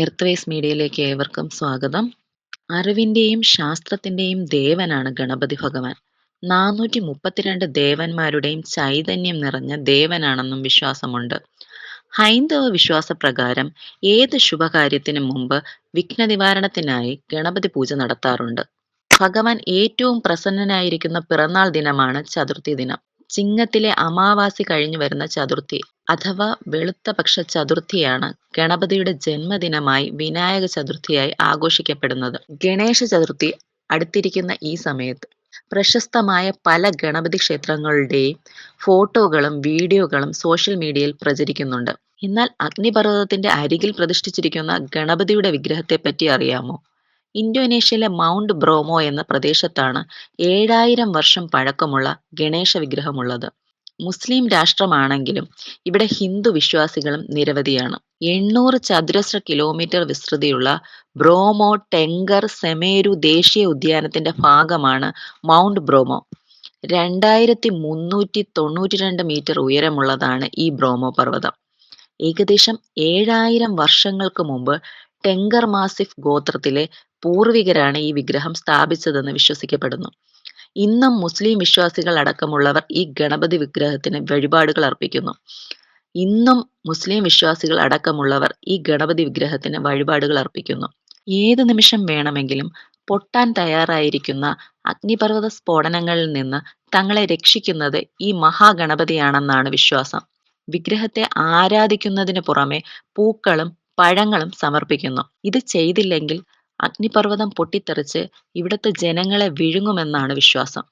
Earth മീഡിയയിലേക്ക് ഏവർക്കും സ്വാഗതം. അറിവിന്റെയും ശാസ്ത്രത്തിന്റെയും ദേവനാണ് ഗണപതി ഭഗവാൻ. നാനൂറ്റി മുപ്പത്തിരണ്ട് ദേവന്മാരുടെയും ചൈതന്യം നിറഞ്ഞ ദേവനാണെന്നും വിശ്വാസമുണ്ട്. ഹൈന്ദവ വിശ്വാസപ്രകാരം ഏത് ശുഭകാര്യത്തിനും മുമ്പ് വിഘ്നനിവാരണത്തിനായി ഗണപതി പൂജ നടത്താറുണ്ട്. ഭഗവാൻ ഏറ്റവും പ്രസന്നനായിരിക്കുന്ന പിറന്നാൾ ദിനമാണ് ചതുർത്ഥി ദിനം. ചിങ്ങത്തിലെ അമാവാസി കഴിഞ്ഞു വരുന്ന ചതുർത്ഥി അഥവാ വെളുത്ത പക്ഷ ചതുർത്ഥിയാണ് ഗണപതിയുടെ ജന്മദിനമായി വിനായക ചതുർത്ഥിയായി ആഘോഷിക്കപ്പെടുന്നത്. ഗണേശ ചതുർത്ഥി അടുത്തിരിക്കുന്ന ഈ സമയത്ത് പ്രശസ്തമായ പല ഗണപതി ക്ഷേത്രങ്ങളുടെയും ഫോട്ടോകളും വീഡിയോകളും സോഷ്യൽ മീഡിയയിൽ പ്രചരിക്കുന്നുണ്ട്. എന്നാൽ അഗ്നിപർവതത്തിന്റെ അരികിൽ പ്രതിഷ്ഠിച്ചിരിക്കുന്ന ഗണപതിയുടെ വിഗ്രഹത്തെ പറ്റി അറിയാമോ? ഇന്തോനേഷ്യയിലെ മൗണ്ട് ബ്രോമോ എന്ന പ്രദേശത്താണ് ഏഴായിരം വർഷം പഴക്കമുള്ള ഗണേശ വിഗ്രഹമുള്ളത്. മുസ്ലിം രാഷ്ട്രമാണെങ്കിലും ഇവിടെ ഹിന്ദു വിശ്വാസികളും നിരവധിയാണ്. എണ്ണൂറ് ചതുരശ്ര കിലോമീറ്റർ വിസ്തൃതിയുള്ള ബ്രോമോ ടെങ്കർ സെമേരു ദേശീയ ഉദ്യാനത്തിന്റെ ഭാഗമാണ് മൗണ്ട് ബ്രോമോ. രണ്ടായിരത്തി മുന്നൂറ്റി തൊണ്ണൂറ്റി രണ്ട് മീറ്റർ ഉയരമുള്ളതാണ് ഈ ബ്രോമോ പർവതം. ഏകദേശം ഏഴായിരം വർഷങ്ങൾക്ക് മുമ്പ് ടെങ്കർ മാസിഫ് ഗോത്രത്തിലെ പൂർവികരാണ് ഈ വിഗ്രഹം സ്ഥാപിച്ചതെന്ന് വിശ്വസിക്കപ്പെടുന്നു. ഇന്നും മുസ്ലിം വിശ്വാസികൾ അടക്കമുള്ളവർ ഈ ഗണപതി വിഗ്രഹത്തിന് വഴിപാടുകൾ അർപ്പിക്കുന്നു. ഇന്നും മുസ്ലിം വിശ്വാസികൾ അടക്കമുള്ളവർ ഈ ഗണപതി വിഗ്രഹത്തിന് വഴിപാടുകൾ അർപ്പിക്കുന്നു. ഏത് നിമിഷം വേണമെങ്കിലും പൊട്ടാൻ തയ്യാറായിരിക്കുന്ന അഗ്നിപർവത സ്ഫോടനങ്ങളിൽ നിന്ന് തങ്ങളെ രക്ഷിക്കുന്നത് ഈ മഹാഗണപതിയാണെന്നാണ് വിശ്വാസം. വിഗ്രഹത്തെ ആരാധിക്കുന്നതിന് പുറമെ പൂക്കളും പഴങ്ങളും സമർപ്പിക്കുന്നു. ഇത് ചെയ്തില്ലെങ്കിൽ അഗ്നിപർവതം പൊട്ടിത്തെറിച്ച് ഇവിടുത്തെ ജനങ്ങളെ വിഴുങ്ങുമെന്നാണ് വിശ്വാസം.